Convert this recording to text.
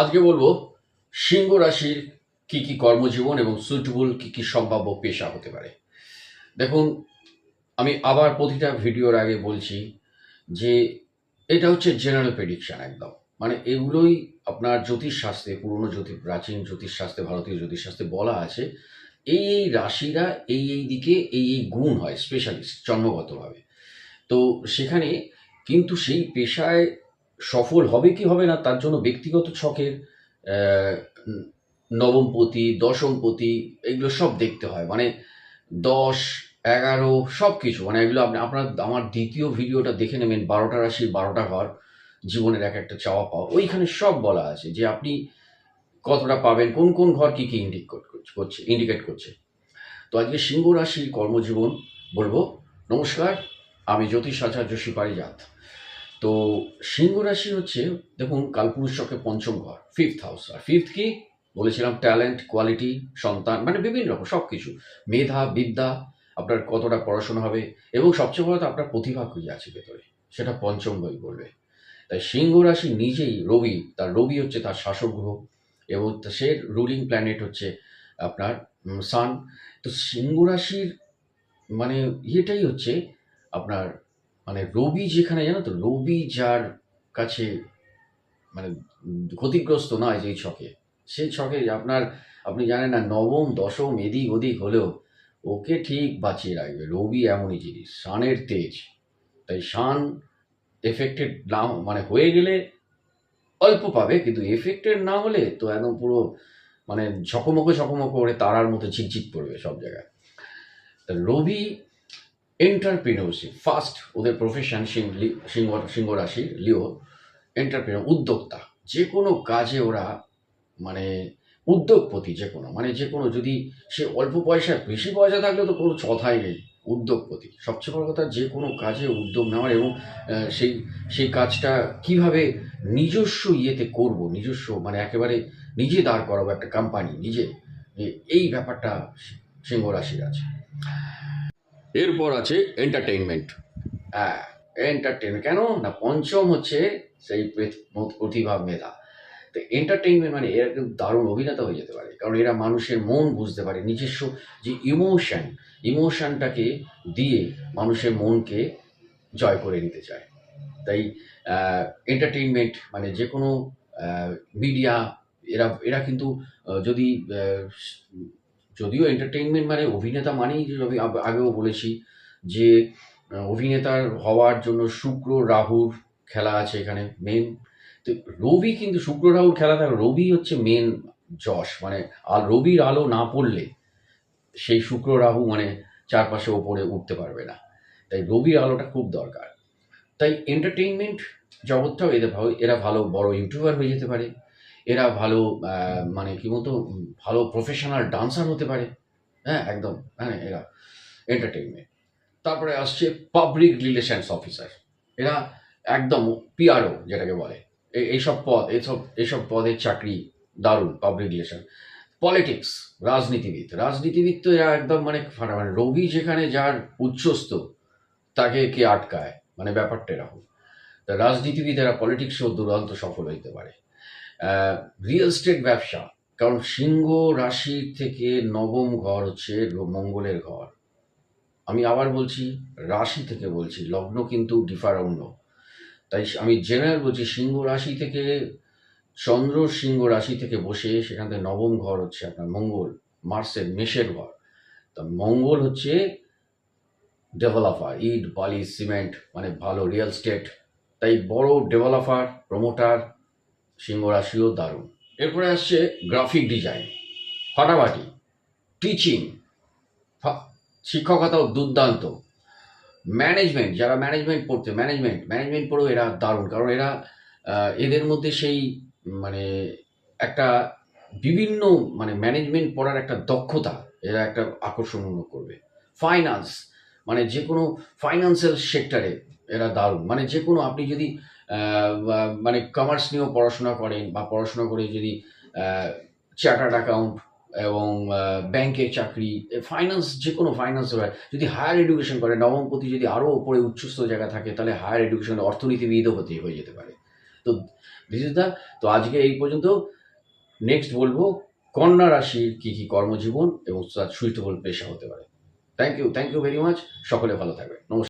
আজকে বলব, সিংহ রাশির কি কি কর্মজীবন এবং সুইটেবল কি কি সম্ভাব্য পেশা হতে পারে। দেখুন, আমি আবার প্রতিটা ভিডিওর আগে বলছি যে এটা হচ্ছে জেনারেল প্রেডিকশান একদম। মানে এগুলোই আপনার জ্যোতিষশাস্ত্রে পুরনো জ্যোতি প্রাচীন জ্যোতিষশাস্ত্রে ভারতীয় জ্যোতিষশাস্ত্রে বলা আছে, এই এই রাশিরা এই এই দিকে এই এই গুণ হয় স্পেশালিস্ট জন্মগতভাবে। তো সেখানে কিন্তু সেই পেশায় সফল হবে কি হবে না, তার জন্য ব্যক্তিগত ছকের নবমপতি দশমপতি এগুলো সব দেখতে হয়। মানে দশ, এগারো সব কিছু মানে এগুলো আপনি, আপনার, আমার দ্বিতীয় ভিডিওটা দেখে নেবেন, বারোটা রাশির বারোটা ঘর, জীবনের এক একটা চাওয়া পাওয়া। ওইখানে সব বলা আছে যে আপনি কতটা পাবেন, কোন কোন ঘর কি কি ইন্ডিকেট করছে ইন্ডিকেট করছে। তো আজকে সিংহ রাশির কর্মজীবন বলব, নমস্কার, আমি জ্যোতিষ আচার্য সিপারিজাত তো সিংহ রাশি হচ্ছে, দেখুন, কালপুরুষ চক্রে পঞ্চম ঘর ফিফথ হাউস আর ফিফথ কি? বলেছিলাম ট্যালেন্ট কোয়ালিটি সন্তান মানে বিভিন্ন রকম সব কিছু মেধা, বিদ্যা, আপনার কতটা পড়াশোনা হবে, এবং সবচেয়ে বড় তো আপনার প্রতিভা খুঁজে আছে ভেতরে, সেটা পঞ্চম বই বলবে। তাই সিংহ রাশি নিজেই রবি, তার রবি হচ্ছে তার শাসক গ্রহ, এবং সে রুলিং প্ল্যানেট হচ্ছে আপনার সান তো সিংহ রাশির মানে ইয়েটাই হচ্ছে আপনার মানে রবি যেখানে, জানো তো? রবি যার কাছে মানে ক্ষতিগ্রস্ত নয় যেই ছকে। সেই ছকে আপনার, আপনি জানেন না, নবম, দশম, এদিক ওদিক হলেও ওকে ঠিক বাঁচিয়ে রাখবে। রবি এমনই জিনিস শানের তেজ। তাই শান এফেক্টেড না মানে হয়ে গেলে অল্প পাবে, কিন্তু এফেক্টেড না হলে তো একদম পুরো মানে ঝকমকো ঝকমকো করে তারার মতো ঝিকঝিক করবে সব জায়গায়। তা রবি এন্টারপ্রিনিয়রশিপ ফার্স্ট ওদের প্রফেশন সিংহ সিংহ রাশি লিও এন্টারপ্রিনিয়র উদ্যোক্তা। যে কোনো কাজে ওরা মানে উদ্যোগপতি যে কোনো মানে যে কোনো যদি সে অল্প পয়সা বেশি পয়সা থাকলে তো কোনো কথাই নেই, উদ্যোগপতি। সবচেয়ে বড় কথা যে কোনো কাজে উদ্যোগ নেওয়ার এবং সেই সেই কাজটা কীভাবে নিজস্ব ইয়েতে করব, নিজস্ব মানে একেবারে নিজে দাঁড় করাবো একটা কোম্পানি নিজে এই ব্যাপারটা সিংহ রাশির আছে। এরপর আছে এন্টারটেইনমেন্ট হ্যাঁ এন্টারটেনমেন্ট কেন? না, পঞ্চম হচ্ছে সেই প্রতিভা মেধা তো এন্টারটেইনমেন্ট মানে এরা কিন্তু দারুণ অভিনেতা হয়ে যেতে পারে। কারণ এরা মানুষের মন বুঝতে পারে, নিজস্ব যে ইমোশন ইমোশনটাকে দিয়ে মানুষের মনকে জয় করে নিতে চায়। তাই এন্টারটেইনমেন্ট মানে যে কোনো মিডিয়া এরা এরা কিন্তু যদি যদিও এন্টারটেইনমেন্ট মানে অভিনেতা মানেই আমি আগেও বলেছি যে অভিনেতার হওয়ার জন্য শুক্র, রাহুর খেলা আছে এখানে মেন তো রবি কিন্তু শুক্র, রাহুর খেলা থাকে রবি হচ্ছে মেন যশ মানে আর রবির আলো না পড়লে সেই শুক্র, রাহু মানে চারপাশে ওপরে উঠতে পারবে না। তাই রবির আলোটা খুব দরকার। তাই এন্টারটেইনমেন্ট জগৎটাও এদের ভালো, এরা ভালো বড় ইউটিউবার হয়ে যেতে পারে। এরা ভালো মানে কি উম, ভালো প্রফেশনাল ডান্সার হতে পারে। হ্যাঁ একদম হ্যাঁ এরা এন্টারটেনমেন্ট তারপরে আসছে পাবলিক রিলেশনস অফিসার এরা একদম পিআরও যেটাকে বলে। এই- এইসব পদ এইসব এইসব পদের চাকরি দারুণ পাবলিক রিলেশন পলিটিক্স রাজনীতিবিদ। রাজনীতিবিদ তো এরা একদম মানে মানে রবি যেখানে যার উচ্চস্থ তাকে কে আটকায়? মানে ব্যাপারটা এরকম। তা রাজনীতিবিদ এরা পলিটিক্সেও দুরন্ত সফল হইতে পারে। রিয়েল স্টেট ব্যবসা। কারণ সিংহ রাশি থেকে নবম ঘর হচ্ছে মঙ্গলের ঘর। আমি আবার বলছি, রাশি থেকে বলছি, লগ্ন কিন্তু ডিফার অন্য। তাই আমি জেনারেল বলছি, সিংহ রাশি থেকে চন্দ্র সিংহ রাশি থেকে বসে সেখান থেকে নবম ঘর হচ্ছে আপনার মঙ্গল, মার্সের মেষের ঘর। তা মঙ্গল হচ্ছে ডেভেলপার ইট, বালি, সিমেন্ট মানে ভালো রিয়েল স্টেট তাই বড় ডেভেলপার প্রমোটার সিংহ রাশিও দারুণ। এরপরে আসছে গ্রাফিক ডিজাইন ফাটাফাটি টিচিং শিক্ষকতাও দুর্দান্ত। ম্যানেজমেন্ট যারা ম্যানেজমেন্ট পড়তে ম্যানেজমেন্ট ম্যানেজমেন্ট পড়েও এরা দারুণ, কারণ এরা এদের মধ্যে সেই মানে একটা বিভিন্ন মানে ম্যানেজমেন্ট পড়ার একটা দক্ষতা এরা একটা আকর্ষণ করবে। ফাইন্যান্স মানে যে কোনো ফাইন্যান্সিয়াল সেক্টরে এরা দারুণ। মানে যে কোনো আপনি যদি মানে কমার্স নিয়েও পড়াশোনা করেন বা পড়াশোনা করে যদি চার্টার্ড অ্যাকাউন্ট এবং ব্যাংকের চাকরি ফাইন্যান্স যে কোনো ফাইন্যান্স হয়, যদি হায়ার এডুকেশন করে নবমপতি যদি আরও ওপরে উচ্চস্থ জায়গা থাকে, তাহলে হায়ার এডুকেশন অর্থনীতিবিদও হতে, হয়ে যেতে পারে। তো তো দিস ইজ দ্য তো আজকে এই পর্যন্ত। নেক্সট বলব, কন্যা রাশির কী কী কর্মজীবন এবং তার সুইটেবল পেশা হতে পারে। Thank you thank you very much সকলে ভালো থাকবে নমস্কার।